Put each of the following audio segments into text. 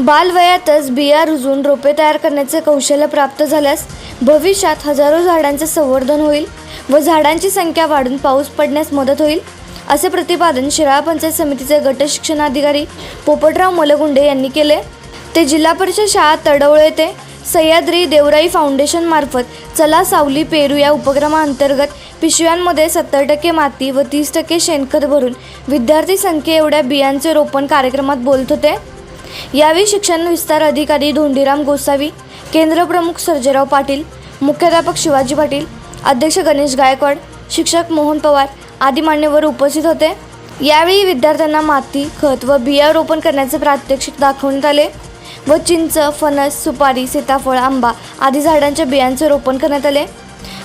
बालवयातच बिया रुजून रोपे तयार करण्याचे कौशल्य प्राप्त झाल्यास भविष्यात हजारो झाडांचे संवर्धन होईल व झाडांची संख्या वाढून पाऊस पडण्यास मदत होईल असे प्रतिपादन शिराळा पंचायत समितीचे गट शिक्षणाधिकारी पोपटराव मलगुंडे यांनी केले. ते जिल्हा परिषद शाळा तडवळे येथे सह्याद्री देवराई फाउंडेशन मार्फत चला सावली पेरू या उपक्रमाअंतर्गत पिशव्यांमध्ये सत्तर टक्के माती व तीस टक्के शेणखत भरून विद्यार्थी संख्ये एवढ्या बियांचे रोपण कार्यक्रमात बोलत होते. यावेळी शिक्षण विस्तार अधिकारी धोंडीराम गोसावी केंद्रप्रमुख सर्जेराव पाटील मुख्याध्यापक शिवाजी पाटील अध्यक्ष गणेश गायकवाड शिक्षक मोहन पवार आदी मान्यवर उपस्थित होते. यावेळी विद्यार्थ्यांना माती खत व बिया रोपण करण्याचे प्रात्यक्षिक दाखवण्यात आले व चिंच फणस सुपारी सीताफळ आंबा आदी झाडांच्या बियांचे रोपण करण्यात आले.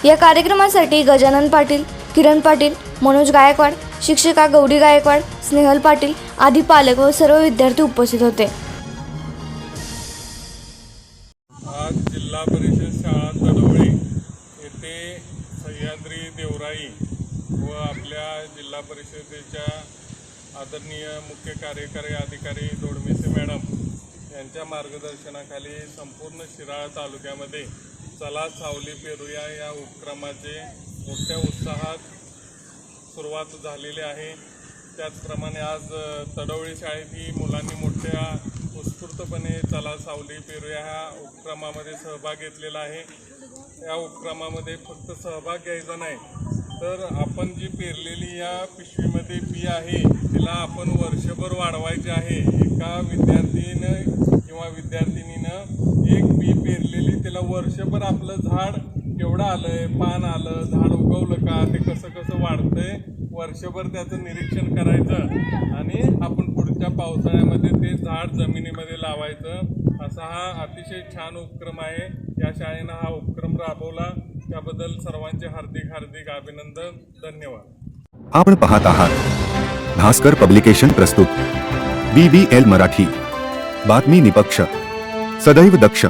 या कार्यक्रमासाठी गजानन पाटील किरण पाटील मनोज गायकवाड शिक्षिका गौरी गायकवाड स्नेहल पाटील आदी पालक व सर्व विद्यार्थी उपस्थित होते. आज जिल्हा परिषद शाळा तडवळे येथे सह्याद्री देवराई व आपल्या जिल्हा परिषदेच्या आदरणीय मुख्य कार्यकारी अधिकारी दोडमेसे मॅडम यांच्या मार्गदर्शनाखाली संपूर्ण शिराळा तालुक्यामध्ये चला सावली पेरूया या उपक्रमाचे मोठ्या उत्साहात सुरुवात झालेली आहे. त्याचप्रमाणे आज तडवळी शाळेत ही मुलांनी मोठ्या उत्स्फूर्तपणे चला सावली पेरूया ह्या उपक्रमामध्ये सहभाग घेतलेला आहे. या उपक्रमामध्ये फक्त सहभाग घ्यायचा नाही तर आपण जी पेरलेली या पिशवीमध्ये बी आहे तिला आपण वर्षभर वाढवायची आहे. एका विद्यार्थीनं किंवा विद्यार्थिनीनं एक बी पेरलेली तिला वर्षभर आपलं झाड केवढं आहे पान आलं झाड उगवलं का ते कसं कसं वाढतंय वर्षभर त्याचं निरीक्षण करायचं आणि आपण पुढच्या पावसाळ्यामध्ये ते झाड जमिनीमध्ये लावायचं. असा हा अतिशय छान उपक्रम आहे. या शाळेनं हा उपक्रम राबवला. त्याबद्दल सर्वांचे हार्दिक हार्दिक अभिनंदन. धन्यवाद. आपण पाहत आहात भास्कर पब्लिकेशन प्रस्तुत. B B L Marathi. बातमी निपक्ष. सदैव दक्ष.